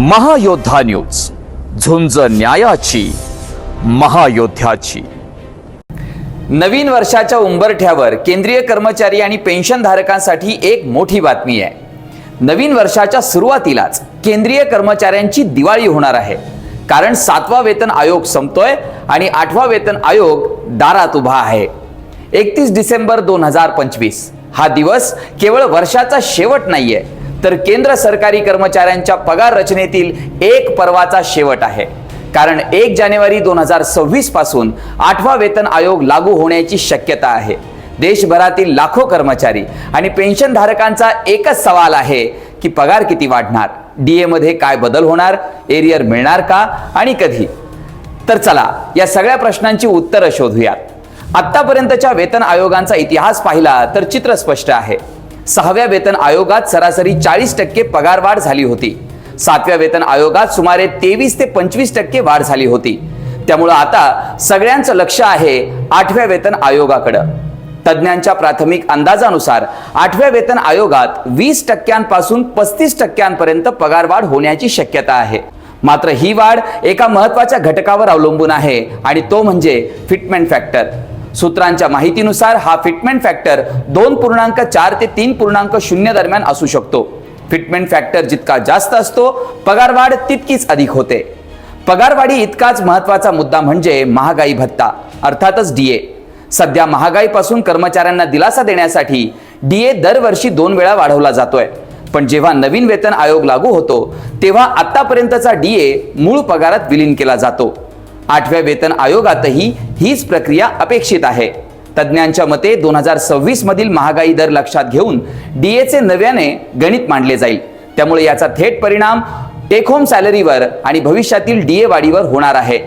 महायोद्धा news झुंज न्यायाची महायोद्ध्याची. नवीन वर्षाच्या उंबरठ्यावर केंद्रीय कर्मचारी आणि पेन्शनधारकांसाठी एक मोठी बातमी आहे. नवीन वर्षाच्या सुरुवातीलाच केंद्रीय कर्मचाऱ्यांची दिवाळी होणार आहे. कारण सातवा वेतन आयोग संपतोय आणि आठवा वेतन आयोग दारात उभा आहे. एकतीस डिसेंबर दोन हजार पंचवीस. हा दिवस केवळ वर्षाचा शेवट नाहीये तर केंद्र सरकारी कर्मचाऱ्यांच्या पगार रचनेतील एक पर्वाचा शेवट आहे. कारण एक जानेवारी दोन हजार सव्वीसपासून आठवा वेतन आयोग लागू होण्याची शक्यता आहे. देशभरातील लाखो कर्मचारी आणि पेन्शनधारकांचा एकच सवाल आहे की पगार किती वाढणार? डीए मध्ये काय बदल होणार? एरियर मिळणार का? आणि कधी? तर चला या सगळ्या प्रश्नांची उत्तरं शोधूयात. आतापर्यंतच्या वेतन आयोगांचा इतिहास पाहिला तर चित्र स्पष्ट आहे. सहाव्या वेतन आयोगात सरासरी चाळीस टक्के पगारवाढ झाली होती. सातव्या वेतन आयोगात सुमारे तेवीस ते पंचवीस टक्के वाढ झाली होती. त्यामुळं आता सगळ्यांचं लक्ष आहे आठव्या वेतन आयोगाकडं. तज्ज्ञांच्या प्राथमिक अंदाजानुसार आठव्या वेतन आयोगात वीस टक्क्यांपासून पस्तीस टक्क्यांपर्यंत पगारवाढ होण्याची शक्यता आहे. मात्र ही वाढ एका महत्त्वाच्या घटकावर अवलंबून आहे आणि तो म्हणजे फिटमेंट फॅक्टर. सूत्रांच्या माहितीनुसार हा फिटमेंट फॅक्टर दोन पूर्णांक चार ते तीन पूर्णांक शून्य दरम्यान असू शकतो. फिटमेंट फॅक्टर जितका जास्त असतो पगारवाढ तितकीच अधिक होते. पगारवाढी इतकाच महत्त्वाचा मुद्दा म्हणजे महागाई भत्ता अर्थातच डीए सध्या महागाईपासून कर्मचाऱ्यांना दिलासा देण्यासाठी डीए दरवर्षी दोन वेळा वाढवला जातोय. पण जेव्हा नवीन वेतन आयोग लागू होतो तेव्हा आतापर्यंतचा डीए मूळ पगारात विलीन केला जातो. आठव्या वेतन आयोगातही हीच प्रक्रिया अपेक्षित आहे. तज्ज्ञांच्या मते दोन हजार सव्वीस मधील महागाई दर लक्षात घेऊन डीएचे नव्याने गणित मांडले जाईल. त्यामुळे याचा थेट परिणाम टेक होम सॅलरीवर आणि भविष्यातील डीए वाढीवर होणार आहे.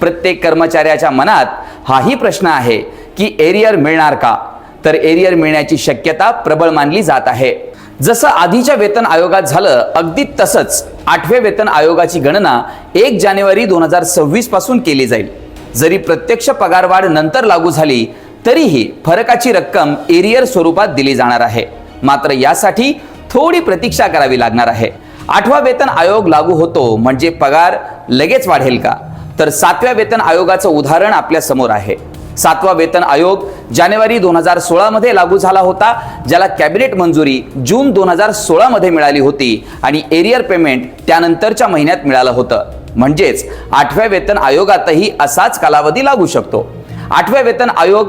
प्रत्येक कर्मचाऱ्याच्या मनात हाही प्रश्न आहे की एरियर मिळणार का? तर एरियर मिळण्याची शक्यता प्रबळ मानली जात आहे. जसं आधीच्या वेतन आयोगात झालं अगदी तसंच आठव्या वेतन आयोगाची गणना एक जानेवारी दोन हजार सव्वीसपासून केली जाईल. जरी प्रत्यक्ष पगारवाढ नंतर लागू झाली तरीही फरकाची रक्कम एरियर स्वरूपात दिली जाणार आहे. मात्र यासाठी थोडी प्रतीक्षा करावी लागणार आहे. आठवा वेतन आयोग लागू होतो म्हणजे पगार लगेच वाढेल का? तर सातव्या वेतन आयोगाचं उदाहरण आपल्यासमोर आहे. सातवा वेतन आयोग जानेवारी दोन हजार सोळामध्ये लागू झाला होता ज्याला कॅबिनेट मंजुरी जून दोन हजार सोळामध्ये मिळाली होती आणि एरियर पेमेंट त्यानंतरच्या महिन्यात मिळालं होतं. म्हणजेच आठव्या वेतन आयोगातही असाच कालावधी लागू शकतो. आठव्या वेतन आयोग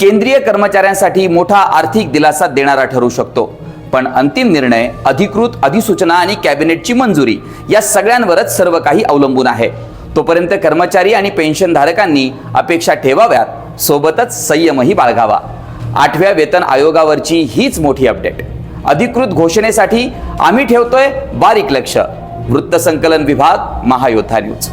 केंद्रीय कर्मचाऱ्यांसाठी मोठा आर्थिक दिलासा देणारा ठरू शकतो. पण अंतिम निर्णय अधिकृत अधिसूचना आणि कॅबिनेटची मंजुरी या सगळ्यांवरच सर्व काही अवलंबून आहे. तोपर्यंत कर्मचारी आणि पेन्शनधारकांनी अपेक्षा ठेवाव्यात. सोबतच संयमही बाळगावा. आठव्या वेतन आयोगावरची हीच मोठी अपडेट. अधिकृत घोषणेसाठी आम्ही ठेवतोय बारीक लक्ष. वृत्तसंकलन विभाग महायोद्धा न्यूज.